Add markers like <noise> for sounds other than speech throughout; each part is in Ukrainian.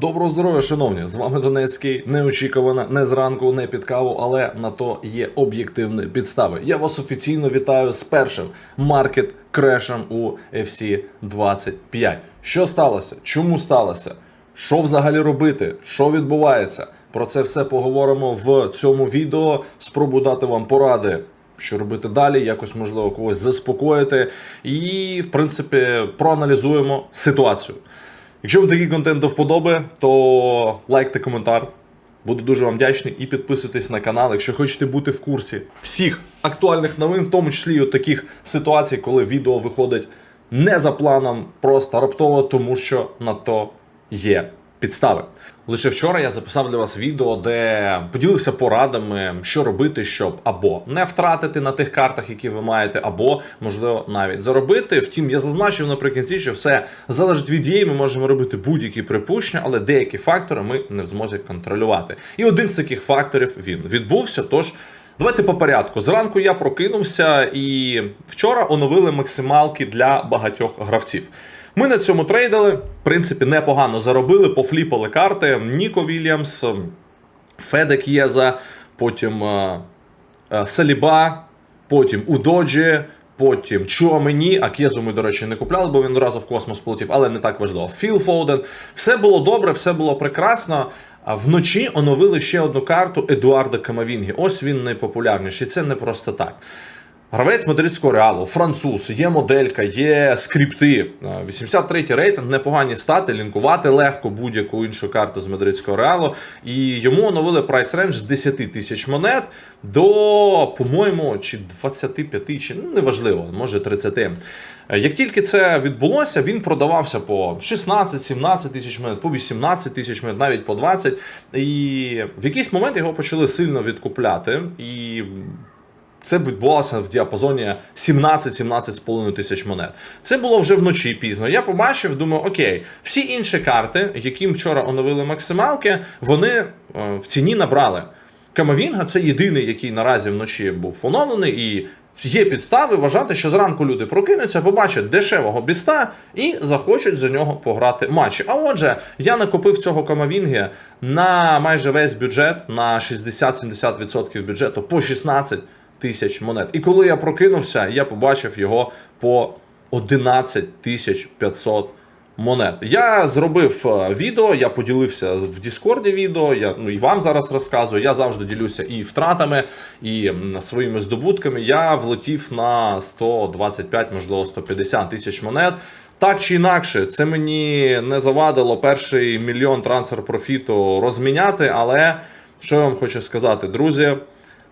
Доброго здоров'я, шановні! З вами Донецький. Неочікувано, не зранку, не під каву, але на то є об'єктивні підстави. Я вас офіційно вітаю з першим маркет крешем у FC 25. Що сталося? Чому сталося? Що взагалі робити? Що відбувається? Про це все поговоримо в цьому відео. Спробую дати вам поради. Що робити далі, якось можливо когось заспокоїти, і в принципі проаналізуємо ситуацію. Якщо вам такий контент до вподоби, то лайкте коментар. Буду дуже вам вдячний і підписуйтесь на канал, якщо хочете бути в курсі всіх актуальних новин, в тому числі і от таких ситуацій, коли відео виходить не за планом, просто раптово, тому що на то є підстави. Лише вчора я записав для вас відео, де поділився порадами, що робити, щоб або не втратити на тих картах, які ви маєте, або можливо навіть заробити. Втім, я зазначив наприкінці, що все залежить від дії. Ми можемо робити будь-які припущення, але деякі фактори ми не в змозі контролювати. І один з таких факторів він відбувся. Тож. Давайте по порядку. Зранку я прокинувся і вчора оновили максималки для багатьох гравців. Ми на цьому трейдили, в принципі, непогано заробили, пофліпали карти. Ніко Вільямс, Федек Єза, потім е, е, Саліба, потім Удоджі, потім Чуамені, а Кєзу ми, до речі, не купляли, бо він одразу в космос полетів, але не так важливо. Філ Фоуден. Все було добре, все було прекрасно. А вночі оновили ще одну карту Едуарда Камавінгі. Ось він найпопулярніший. Це не просто так. Гравець мадридського реалу, француз, є моделька, є скрипти. 83-й рейтинг, непогані стати, лінкувати легко будь-яку іншу карту з мадридського реалу. І йому оновили прайс рендж з 10 тисяч монет до, по-моєму, чи 25, чи ну неважливо, може 30. Як тільки це відбулося, він продавався по 16-17 тисяч монет, по 18 тисяч монет, навіть по 20. І в якийсь момент його почали сильно відкупляти. І це відбувалося в діапазоні 17-17,5 тисяч монет. Це було вже вночі пізно. Я побачив, думаю, окей, всі інші карти, яким вчора оновили максималки, вони е, в ціні набрали. Камавінга це єдиний, який наразі вночі був оновлений, і є підстави вважати, що зранку люди прокинуться, побачать дешевого біста і захочуть за нього пограти матчі. А отже, я накопив цього камавінги на майже весь бюджет, на 60-70% бюджету по 16 тисяч монет. І коли я прокинувся, я побачив його по 11 тисяч 500 монет. Я зробив е, відео, я поділився в Діскорді відео. Я ну і вам зараз розказую. Я завжди ділюся і втратами, і своїми здобутками. Я влетів на 125, можливо, 150 тисяч монет. Так чи інакше, це мені не завадило перший мільйон трансфер профіту розміняти. Але що я вам хочу сказати, друзі?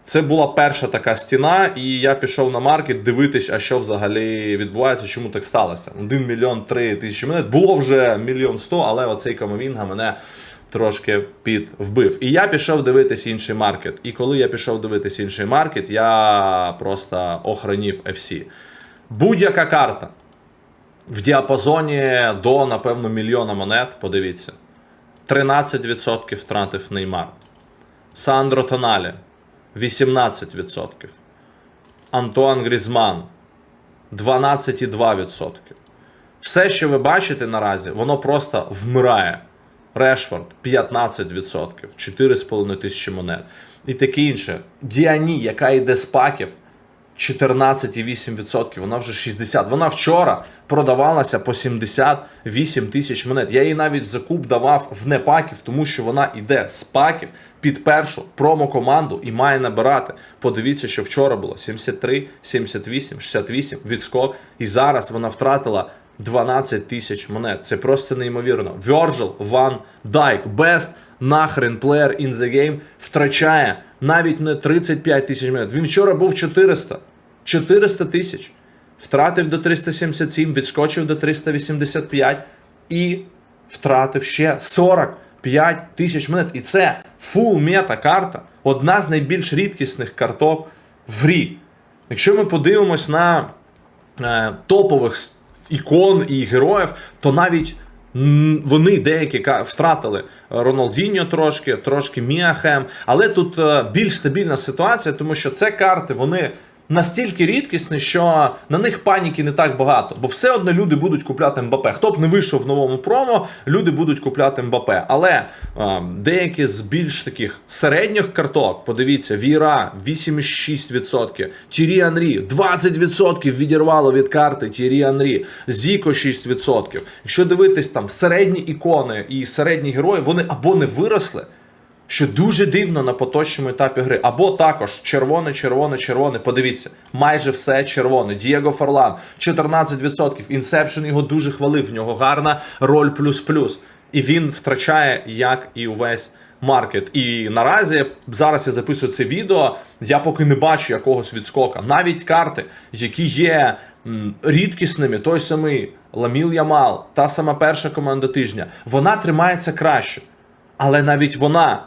Це була перша така стіна, і я пішов на маркет дивитись, а що взагалі відбувається, чому так сталося. 1 мільйон 3 тисячі монет. Було вже мільйон 100, але оцей камовінга мене трошки підвбив. І я пішов дивитись інший маркет. І коли я пішов дивитись інший маркет, я просто охранів FC. Будь-яка карта в діапазоні до, напевно, мільйона монет. Подивіться. 13% втратив Неймар. Сандро Тоналі. 18%. Антуан Грізман 12,2%. Все, що ви бачите наразі, воно просто вмирає. Решфорд 15%, 4,5 тисячі монет. І таке інше. Діані, яка йде з паків, 14,8%, вона вже 60. Вона вчора продавалася по 78 тисяч монет. Я їй навіть закуп давав в непаків, тому що вона йде з паків під першу промо-команду і має набирати. Подивіться, що вчора було 73, 78, 68 відскок. І зараз вона втратила 12 тисяч монет. Це просто неймовірно. Virgil Van Dijk, best нахрен плеєр in the game, втрачає навіть не 35 тисяч монет. Він вчора був 400. 400 тисяч. Втратив до 377, відскочив до 385 і втратив ще 45 тисяч монет. І це фул мета карта, одна з найбільш рідкісних карток в грі. Якщо ми подивимось на е, топових ікон і героїв, то навіть вони деякі втратили Роналдіньо трошки, трошки Міахем. Але тут е, більш стабільна ситуація, тому що це карти вони настільки рідкісний, що на них паніки не так багато, бо все одно люди будуть купляти МБП. Хто б не вийшов в новому промо, люди будуть купляти МБП. Але е, деякі з більш таких середніх карток, подивіться, Віра 8,6%, Тірі Анрі 20% відірвало від карти Тірі Анрі, Зіко 6%. Якщо дивитись там середні ікони і середні герої, вони або не виросли. Що дуже дивно на поточному етапі гри. Або також червоне, червоне, червоне. Подивіться, майже все червоне. Дієго Форлан 14%. Інсепшн його дуже хвалив. В нього гарна роль плюс-плюс. І він втрачає, як і увесь маркет. І наразі зараз я записую це відео. Я поки не бачу якогось відскока. Навіть карти, які є м, рідкісними, той самий Ламіл Ямал, та сама перша команда тижня, вона тримається краще. Але навіть вона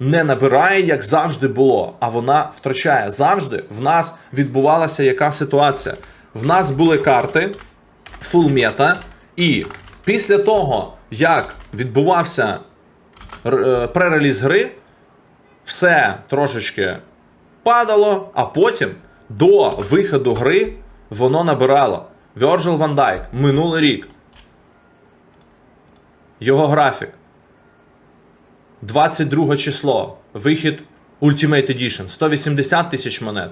не набирає, як завжди було, а вона втрачає. Завжди в нас відбувалася яка ситуація. В нас були карти full мета, і після того, як відбувався е, пререліз гри, все трошечки падало, а потім до виходу гри воно набирало. Virgil Van Dijk минулий рік. Його графік. 22 число. Вихід Ultimate Edition. 180 тисяч монет.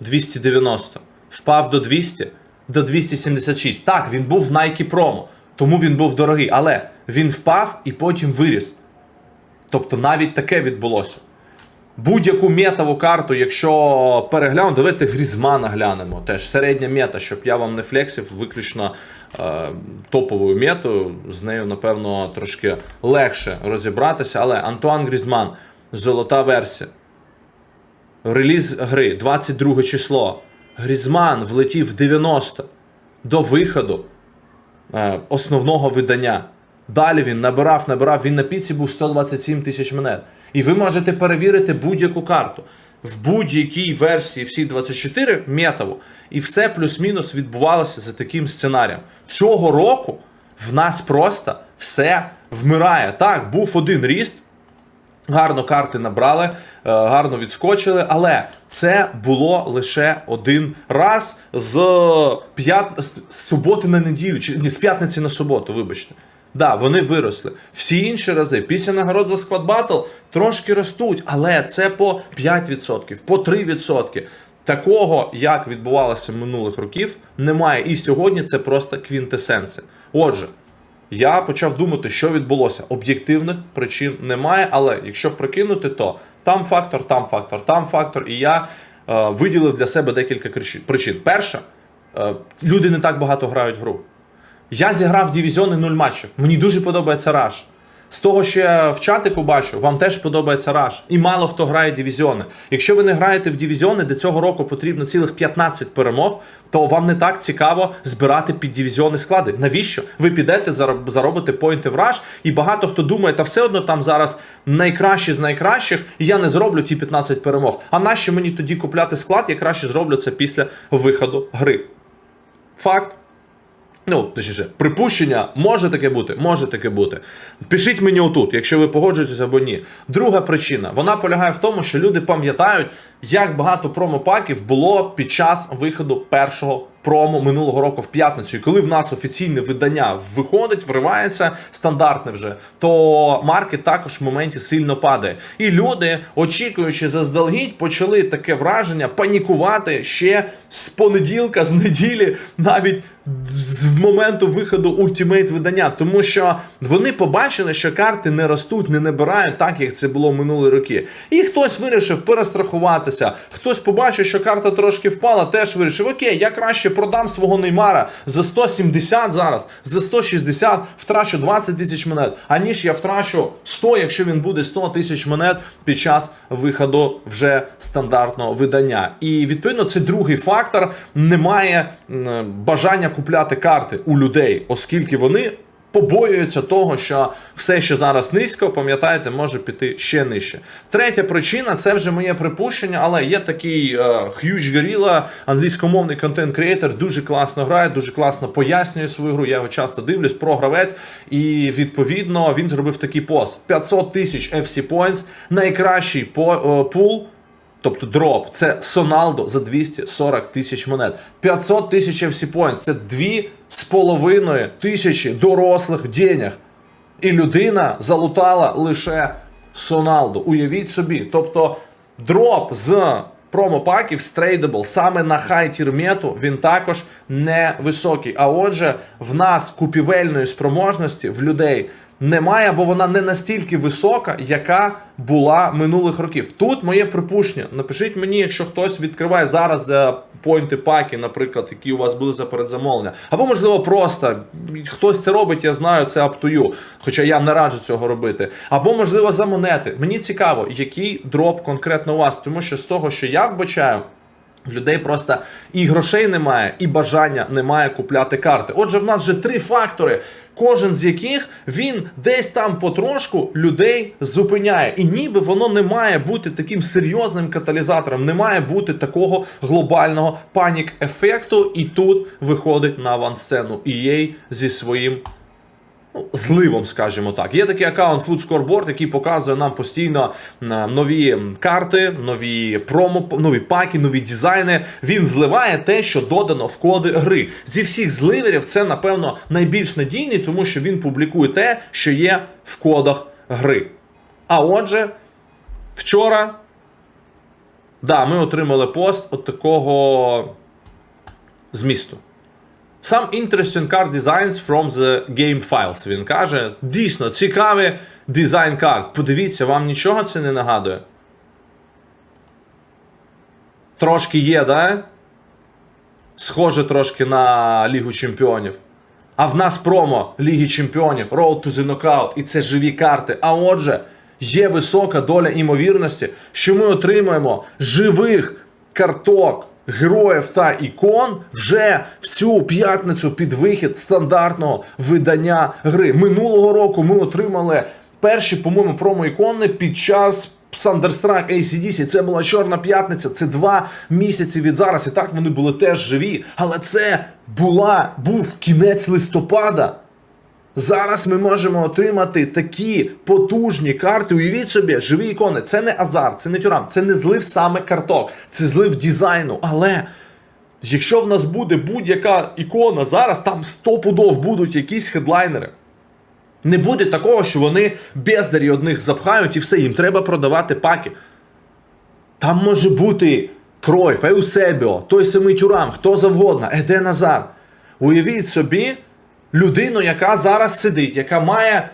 290. Впав до 200, до 276. Так, він був в Nike Promo, тому він був дорогий. Але він впав і потім виріс. Тобто навіть таке відбулося. Будь-яку метову карту, якщо переглянути, давайте Грізмана глянемо. Теж середня мета, щоб я вам не флексив, виключно е, топовою метою. З нею, напевно, трошки легше розібратися. Але Антуан Грізман, золота версія. Реліз гри 22 число. Грізман влетів в 90 до виходу е, основного видання. Далі він набирав, набирав, він на піці був 127 тисяч монет. І ви можете перевірити будь-яку карту. В будь-якій версії всі 24 метово, і все плюс-мінус відбувалося за таким сценарієм. Цього року в нас просто все вмирає. Так, був один ріст, Гарно карти набрали, е, гарно відскочили, але це було лише один раз з, п'ят... з суботи на неділю, чи ні, з п'ятниці на суботу, вибачте. Да, вони виросли. Всі інші рази після нагород за склад батл трошки ростуть, але це по 5%, по 3%. Такого, як відбувалося минулих років, немає. І сьогодні це просто квінтесенція. Отже, я почав думати, що відбулося. Об'єктивних причин немає, але якщо прикинути, то там фактор, там фактор, там фактор. І я е, виділив для себе декілька причин. Перша, е, люди не так багато грають в гру. Я зіграв дивізіони 0 матчів. Мені дуже подобається раш. З того, що я в чатику бачу, вам теж подобається раш. І мало хто грає дивізіони. Якщо ви не граєте в дивізіони, де цього року потрібно цілих 15 перемог, то вам не так цікаво збирати під дивізіони склади. Навіщо? Ви підете зароб- заробите поінти в раш, і багато хто думає, та все одно там зараз найкращі з найкращих, і я не зроблю ті 15 перемог. А нащо мені тоді купляти склад? Я краще зроблю це після виходу гри. Факт. Ну, точніше, припущення може таке бути, може таке бути. Пишіть мені отут, якщо ви погоджуєтесь або ні. Друга причина вона полягає в тому, що люди пам'ятають, як багато промопаків було під час виходу першого промо минулого року в п'ятницю. І коли в нас офіційне видання виходить, вривається стандартне вже, то маркет також в моменті сильно падає. І люди, очікуючи заздалегідь, почали таке враження панікувати ще з понеділка, з неділі, навіть з моменту виходу ультимейт видання, тому що вони побачили, що карти не ростуть, не набирають так, як це було минулі роки. І хтось вирішив перестрахуватися, хтось побачив, що карта трошки впала, теж вирішив: окей, я краще продам свого Неймара за 170 зараз, за 160 втрачу 20 тисяч монет, аніж я втрачу 100, якщо він буде 100 тисяч монет під час виходу вже стандартного видання. І відповідно це другий фактор. Немає бажання купляти карти у людей, оскільки вони. Побоюються того, що все, що зараз низько, пам'ятаєте, може піти ще нижче. Третя причина це вже моє припущення, але є такий е, Huge Gorilla, англійськомовний контент-креатор, дуже класно грає, дуже класно пояснює свою гру. Я його часто дивлюсь, програвець. І відповідно він зробив такий пост: 500 тисяч FC Points, найкращий по, е, пул Тобто дроп це Соналдо за 240 тисяч монет. 500 тисяч FC Points це 2,5 тисячі дорослих денег. І людина залутала лише Соналдо. Уявіть собі. Тобто дроп з промопаків з Tradable саме на хай мету він також невисокий. А отже, в нас купівельної спроможності в людей немає, бо вона не настільки висока, яка була минулих років. Тут моє припущення. Напишіть мені, якщо хтось відкриває зараз за пойнти паки, наприклад, які у вас були за передзамовлення. Або, можливо, просто хтось це робить, я знаю, це you, Хоча я не раджу цього робити. Або, можливо, за монети. Мені цікаво, який дроп конкретно у вас, тому що з того, що я вбачаю. В людей просто і грошей немає, і бажання немає купляти карти. Отже, в нас вже три фактори, кожен з яких він десь там потрошку людей зупиняє. І ніби воно не має бути таким серйозним каталізатором, не має бути такого глобального панік-ефекту. І тут виходить на авансцену EA зі своїм зливом, скажімо так. Є такий аккаунт Food Scoreboard, який показує нам постійно е, нові карти, нові промо, нові паки, нові дизайни. Він зливає те, що додано в коди гри. Зі всіх зливерів це, напевно, найбільш надійний, тому що він публікує те, що є в кодах гри. А отже, вчора. Да, ми отримали пост от такого змісту. Some interesting card designs from the game files. Він каже, дійсно цікавий дизайн карт. Подивіться, вам нічого це не нагадує. Трошки є, да? Схоже трошки на Лігу Чемпіонів. А в нас промо Ліги Чемпіонів, Road to the Knockout, і це живі карти. А отже, є висока доля імовірності, що ми отримаємо живих карток героїв та ікон вже в цю п'ятницю під вихід стандартного видання гри. Минулого року ми отримали перші, по-моєму, промо-ікони під час. Thunderstruck ACDC, це була Чорна п'ятниця, це два місяці від зараз. І так вони були теж живі. Але це була, був кінець листопада. Зараз ми можемо отримати такі потужні карти. Уявіть собі, живі ікони. Це не азарт, це не тюрам, це не злив саме карток, це злив дизайну. Але якщо в нас буде будь-яка ікона, зараз там стопудов будуть якісь хедлайнери. Не буде такого, що вони бездарі одних запхають і все, їм треба продавати паки. Там може бути Кройф, Еусебіо, той самий Тюрам, хто завгодно, Еде Назар. Уявіть собі людину, яка зараз сидить, яка має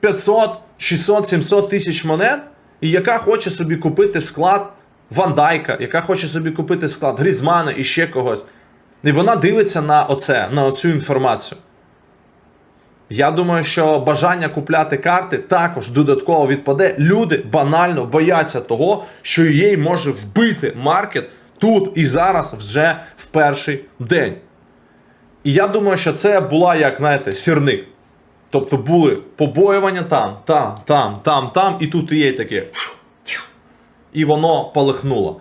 500, 600, 700 тисяч монет, і яка хоче собі купити склад Вандайка, яка хоче собі купити склад Грізмана і ще когось. І вона дивиться на оце, на оцю інформацію. Я думаю, що бажання купляти карти також додатково відпаде. Люди банально бояться того, що EA може вбити маркет тут і зараз вже в перший день. І я думаю, що це була, як знаєте, сірник. Тобто були побоювання там, там, там, там, там, і тут і є таке. І воно полихнуло.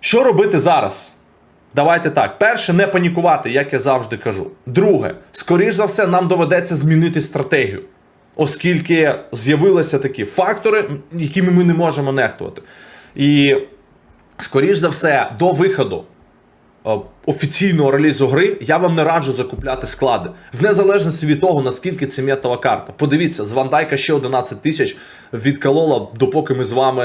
Що робити зараз? Давайте так. Перше, не панікувати, як я завжди кажу. Друге, скоріш за все, нам доведеться змінити стратегію, оскільки з'явилися такі фактори, якими ми не можемо нехтувати. І, скоріш за все, до виходу офіційного релізу гри я вам не раджу закупляти склади. В незалежності від того, наскільки це метова карта. Подивіться, з Вандайка ще 11 тисяч відколола, допоки ми з вами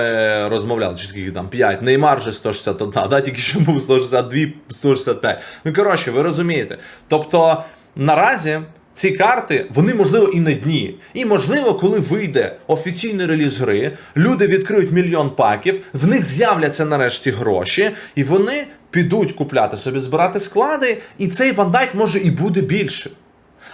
розмовляли. Чи скільки там 5. Неймар вже 161, да, тільки що був 162, 165. Ну, коротше, ви розумієте. Тобто, наразі. Ці карти, вони можливо і на дні. І можливо, коли вийде офіційний реліз гри, люди відкриють мільйон паків, в них з'являться нарешті гроші, і вони підуть купляти собі, збирати склади, і цей вандайк може і буде більше.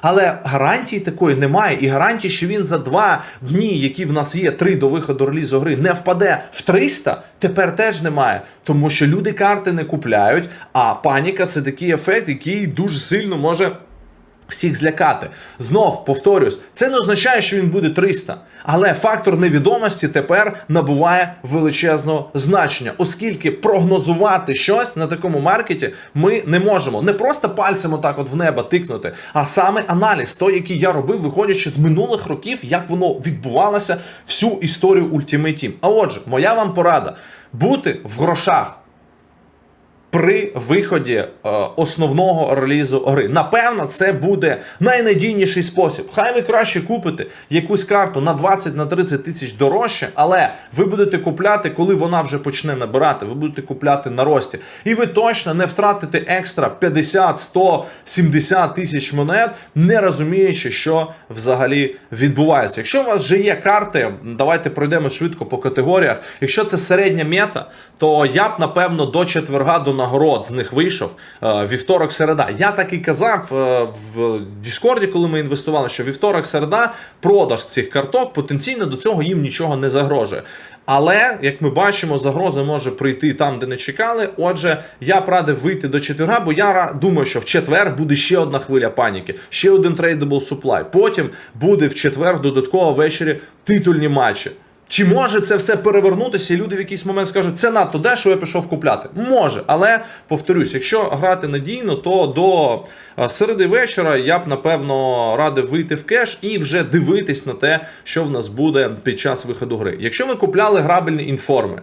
Але гарантії такої немає, і гарантії, що він за два дні, які в нас є, три до виходу релізу гри, не впаде в 300, тепер теж немає. Тому що люди карти не купляють, а паніка це такий ефект, який дуже сильно може всіх злякати. Знов повторюсь, це не означає, що він буде 300. Але фактор невідомості тепер набуває величезного значення, оскільки прогнозувати щось на такому маркеті ми не можемо. Не просто пальцем отак от в небо тикнути, а саме аналіз, той, який я робив, виходячи з минулих років, як воно відбувалося всю історію Ultimate Team. А отже, моя вам порада бути в грошах при виході е, основного релізу гри. Напевно, це буде найнадійніший спосіб. Хай ви краще купите якусь карту на 20 на 30 тисяч дорожче, але ви будете купляти, коли вона вже почне набирати. Ви будете купляти на рості. І ви точно не втратите екстра 50, 100, 70 тисяч монет, не розуміючи, що взагалі відбувається. Якщо у вас вже є карти, давайте пройдемо швидко по категоріях. Якщо це середня мета, то я б напевно до четверга до нагород з них вийшов е, вівторок, середа. Я так і казав е, в Діскорді, коли ми інвестували, що вівторок, середа продаж цих карток потенційно до цього їм нічого не загрожує. Але як ми бачимо, загроза може прийти там, де не чекали. Отже, я б радив вийти до четверга, бо я думаю, що в четвер буде ще одна хвиля паніки, ще один трейдабл суплай. Потім буде в четвер додатково ввечері титульні матчі. Чи може це все перевернутися, і люди в якийсь момент скажуть, це надто дешево, я пішов купляти? Може, але повторюсь, якщо грати надійно, то до е, середи вечора я б напевно радив вийти в кеш і вже дивитись на те, що в нас буде під час виходу гри. Якщо ви купляли грабельні інформи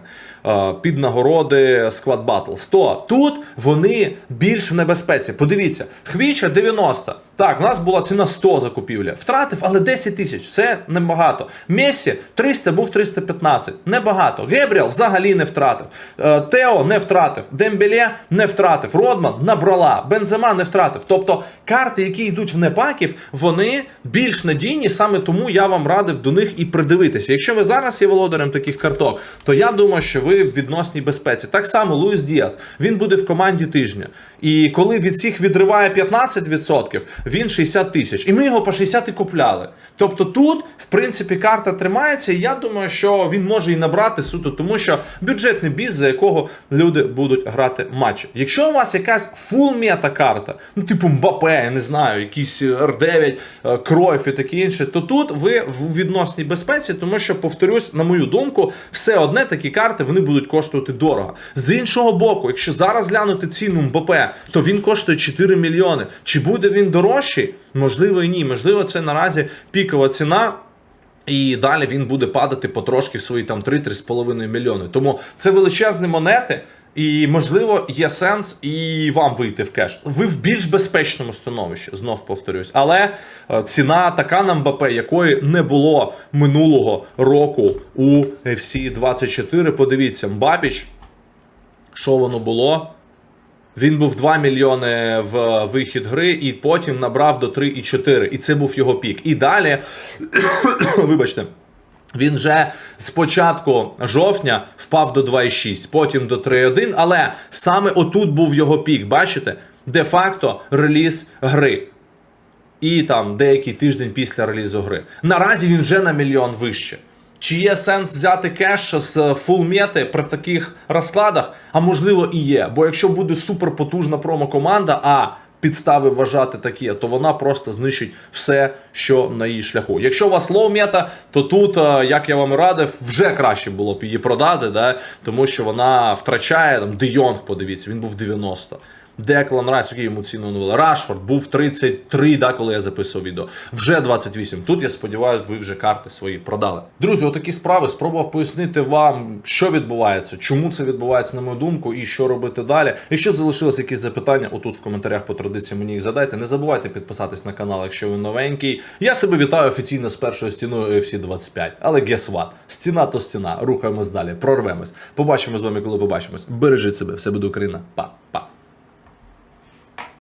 під нагороди Squad Battles, то тут вони більш в небезпеці. Подивіться, Хвіча 90. Так, в нас була ціна 100 закупівля. Втратив, але 10 тисяч. Це небагато. Месі 300 був 315. Небагато. Гебріел взагалі не втратив. Е, Тео не втратив. Дембеле не втратив. Родман набрала. Бензема не втратив. Тобто карти, які йдуть в непаків, вони більш надійні. Саме тому я вам радив до них і придивитися. Якщо ви зараз є володарем таких карток, то я думаю, що ви в відносній безпеці. Так само Луїс Діас. Він буде в команді тижня. І коли від всіх відриває 15%, він 60 тисяч. І ми його по 60 і купляли. Тобто тут, в принципі, карта тримається, і я думаю, що він може і набрати суто, тому що бюджетний біз, за якого люди будуть грати матчі. Якщо у вас якась фул мета карта, ну типу Мбапе, я не знаю, якийсь R9, е, Кройф і таке інше, то тут ви в відносній безпеці, тому що, повторюсь, на мою думку, все одне такі карти вони будуть коштувати дорого. З іншого боку, якщо зараз глянути ціну МБП, то він коштує 4 мільйони. Чи буде він дорожчий? Можливо, і ні. Можливо, це наразі пікова ціна. І далі він буде падати потрошки в свої там 3-3,5 мільйони. Тому це величезні монети, і можливо є сенс і вам вийти в кеш. Ви в більш безпечному становищі, знов повторюсь. Але е, ціна така на МБП, якої не було минулого року у FC 24. Подивіться, Мбапіч, що воно було? Він був 2 мільйони в вихід гри, і потім набрав до 3,4. І це був його пік. І далі, <coughs> вибачте. Він вже з початку жовтня впав до 2,6, потім до 3,1, але саме отут був його пік, бачите? Де-факто реліз гри. І там деякий тиждень після релізу гри. Наразі він вже на мільйон вище. Чи є сенс взяти кеш з фулмети при таких розкладах? А можливо і є. Бо якщо буде суперпотужна промокоманда, а підстави вважати такі, то вона просто знищить все, що на її шляху. Якщо у вас лоу-мета, то тут, е, як я вам радив, вже краще було б її продати, да? тому що вона втрачає там Де Йонг, подивіться, він був 90. Деклан Райс, який йому ціну новили. Рашфорд був 33, да, коли я записував відео. Вже 28. Тут я сподіваюся, ви вже карти свої продали. Друзі, отакі справи. Спробував пояснити вам, що відбувається, чому це відбувається, на мою думку, і що робити далі. Якщо залишилось якісь запитання, отут в коментарях по традиції мені їх задайте. Не забувайте підписатись на канал, якщо ви новенький. Я себе вітаю офіційно з першою стіною UFC 25. Але guess what? Стіна то стіна. Рухаємось далі, прорвемось. Побачимо з вами, коли побачимось. Бережіть себе, все буде Україна. Па-па.